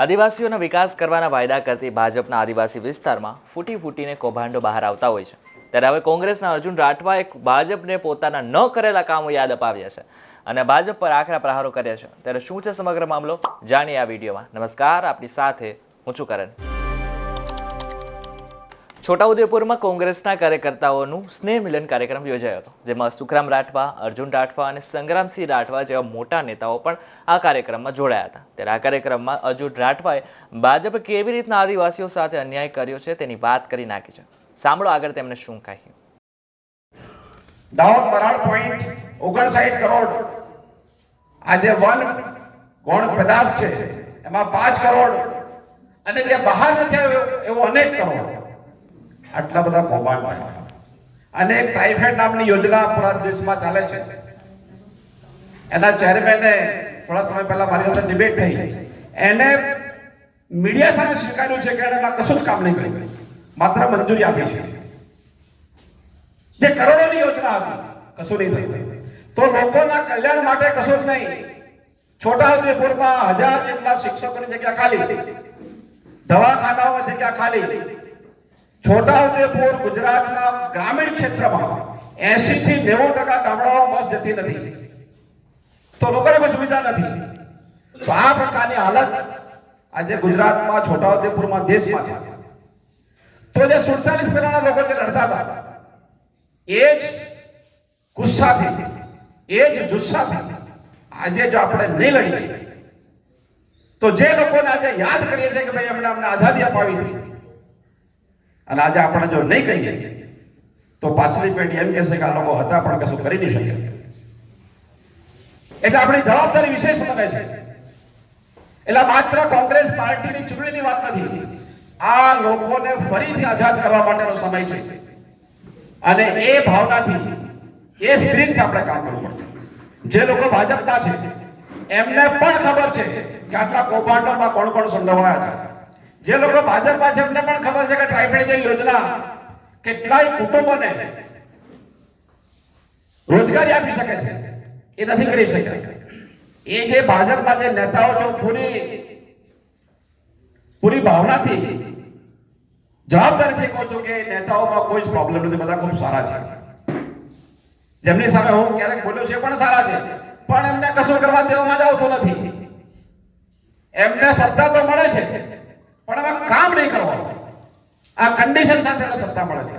આદિવાસીઓનો વિકાસ કરવાના વાયદા કરતી ભાજપના આદિવાસી વિસ્તારમાં ફૂટી ફૂટીને કૌભાંડો બહાર આવતા હોય છે. ત્યારે હવે કોંગ્રેસના અર્જુન રાઠવાએ ભાજપને પોતાના ન કરેલા કામો યાદ અપાવ્યા છે અને ભાજપ પર આકરા પ્રહારો કર્યા છે. ત્યારે શું છે સમગ્ર મામલો? જાણીએ આ વિડીયોમાં. નમસ્કાર આપણી સાથે હું છું કરણ. છોટાઉદેપુરમાં કોંગ્રેસના કાર્યકર્તાઓનું સ્નેહ મિલન કાર્યક્રમ યોજાયો હતો, જેમાં સુખરામ રાઠવા, અર્જુન રાઠવા અને સંગ્રામસિંહ રાઠવા જેવા મોટા નેતાઓ પણ આ કાર્યક્રમમાં જોડાયા હતા. ત્યારે આ કાર્યક્રમમાં અર્જુન રાઠવાએ ભાજપે કેવી રીતના આદિવાસીઓ સાથે અન્યાય કર્યો છે તેની વાત કરી નાખી છે. સાંભળો આગળ તેમણે શું કહ્યું. દાહોદ બરાડ પોઈન્ટ ઓગણસાઠ કરોડ. આજે વન ગૌણ પદાર્થ છે. એમાં પાંચ કરોડ. અને જે બહાર નથી આવ્યો, એવો અનેક કરોડ. આટલા બધા કૌભાંડ થયા. અને એક નામની યોજના પૂરા દેશમાં ચાલે છે. એના ચેરમેને થોડા સમય પહેલા મારી સાથે ડિબેટ થઈ. એને મીડિયા સામે સ્વીકાર્યું છે કે એમાં કશું જ કામ નહીં કર્યું. માત્ર મંજૂરી આપી છે. જે કરોડોની યોજના હતી, કશું નહીં થયું. તો લોકોના કલ્યાણ માટે કશું જ નહીં. છોટાઉદેપુરમાં હજાર જેટલા શિક્ષકોની જગ્યા ખાલી. દવાખાનાઓમાં જગ્યા ખાલી. છોટાઉદેપુર ગુજરાતના ગ્રામીણ ક્ષેત્રમાં એસી થી નેવું ટકા ગામડાઓમાં બસ જતી નથી. તો લોકોને કોઈ સુવિધા નથી. તો આ પ્રકારની હાલત આજે ગુજરાતમાં, છોટાઉદેપુરમાં, દેશમાં છે. તો જે સુડતાલીસ પહેલાના લોકો જે લડતા હતા, એ જ ગુસ્સાથી, એ જ જુસ્સાથી આજે જો આપણે નહીં લડીએ, તો જે લોકોને આજે યાદ કરીએ છીએ કે ભાઈ એમણે અમને આઝાદી અપાવી હતી અને આજે આપણે જો નહીં કહીએ, તો પાછલી પેઢી એમ કહેશે કે આ લોકો હતા, પણ કશું કરી નહીં શકે એટલે આપણી જવાબદારી વિશેષ બને છે. એટલે માત્ર કોંગ્રેસ પાર્ટીની ચૂંટણીની વાત નથી. આ લોકોને ફરીથી આઝાદ કરવા માટેનો સમય છે. અને એ ભાવનાથી, એ સ્પિરિટથી આપણે કામ કરવું પડશે. જે લોકો ભાજપના છે, એમને પણ ખબર છે કે આટલા કૌભાંડોમાં કોણ કોણ સંડોવાયા છે. જે લોકો ભાજપમાં છે એમને પણ ખબર છે કે ટ્રાઇફેડ યોજના કેટલાય કુટુંબોને રોજગારી આપી શકે છે. એ નથી કરી શકે એ જે ભાજપના જે નેતાઓ છે, પૂરી પૂરી ભાવનાથી જવાબદારીથી કહું છું કે નેતાઓમાં કોઈ જ પ્રોબ્લેમ નથી. બધા ખૂબ સારા છે. જેમની સામે હું ક્યારેક બોલ્યો છે પણ સારા છે. પણ એમને કશું કરવા દેવામાં જ આવતું નથી. એમને સત્તા તો મળે છે. નહીં કરવાનું આ કન્ડિશન સાથે સત્તા મળે છે.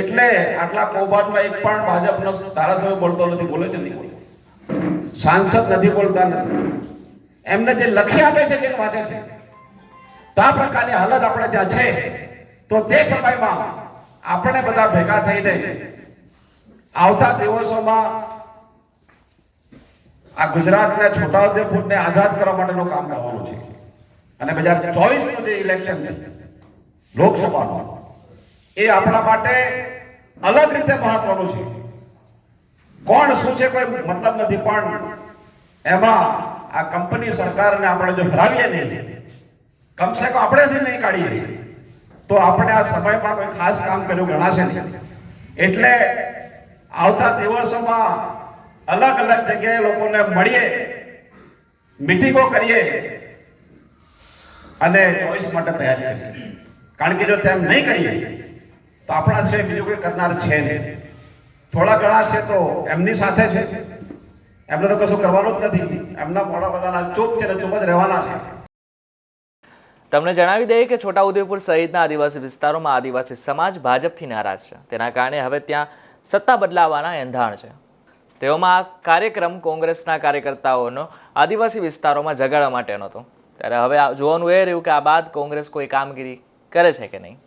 એટલે આટલા કૌભાંડમાં એક પણ ભાજપનો ધારાસભ્ય બોલતો નથી, બોલે છે નહીં સાંસદ નથી બોલતા નથી. એમને જે લખી આપે છે, જે વાંચે છે, તો આ પ્રકારની હાલત આપણે ત્યાં છે. તો તે સમયમાં આપણે બધા ભેગા થઈને આવતા દિવસોમાં આ ગુજરાતને છોટાઉદેપુરને આઝાદ કરવા માટેનું કામ કરવાનું છે. અને બે હજાર ચોવીસનું જે ઇલેક્શન છે લોકસભાનું. એ આપણા માટે અલગ રીતે મહત્વનું છે. કોણ શું છે કોઈ મતલબ નથી, પણ એમાં આ કંપની સરકારને આપણે જો હરાવીએ નહીં કમસે કમ આપણેથી નહીં કાઢીએ. તો આપણે આ સમયમાં કોઈ ખાસ કામ કર્યું ગણાશે નહીં. એટલે આવતા દિવસોમાં અલગ અલગ જગ્યાએ લોકોને મળીએ, મિટિંગો કરીએ અને ચોઈસ માટે તૈયારી કરીએ. કારણ કે જો તેમ નહીં કરીએ, તો આપણા સિવાય બીજું કોઈ કરનાર છે નહીં. થોડા ઘણા છે તો એમની સાથે છે. એમને તો કશું કરવાનું જ નથી. એમના મોડા બધાના ચૂપ છે ચૂપ જ રહેવાના છે. તમને જણાવી દઈએ કે છોટાઉદેપુર સહિતના આદિવાસી વિસ્તારોમાં આદિવાસી સમાજ ભાજપથી નારાજ છે. તેના કારણે હવે ત્યાં સત્તા બદલાવાના એંધાણ છે. તેઓમાં આ કાર્યક્રમ કોંગ્રેસના કાર્યકર્તાઓનો આદિવાસી વિસ્તારોમાં જગાડવા માટેનો હતો. ત્યારે હવે જોવાનું એ રહ્યું કે આ બાદ કોંગ્રેસ કોઈ કામગીરી કરે છે કે નહીં?